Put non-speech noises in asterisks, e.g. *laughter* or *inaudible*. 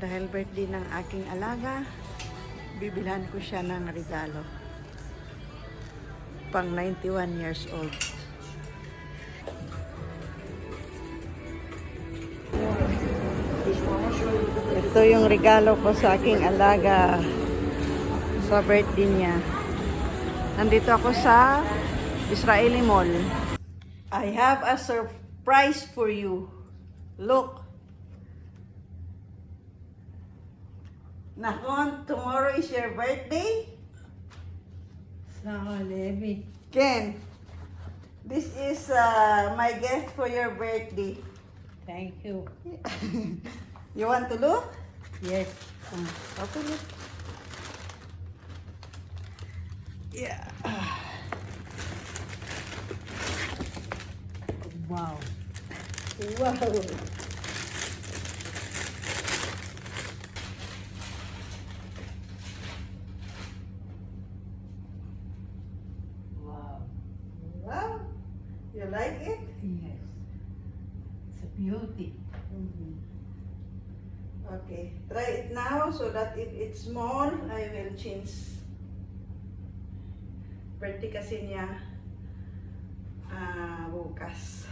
Dahil birthday ng aking alaga, bibilhan ko siya ng regalo. Pang 91 years old. Ito yung regalo ko sa aking alaga sa birthday niya. Nandito ako sa Israeli Mall. I have a surprise for you. Look. Nakon, tomorrow is your birthday? Levi. Ken, this is uh, my gift for your birthday. Thank you. *laughs* You want to look? Yes. Uh, okay, look. Yeah. Wow. Wow. Wow. You like it? Yes. It's a beauty. Okay. Try it now so that if it's small, I will change. Birthday kasi niya ah bukas.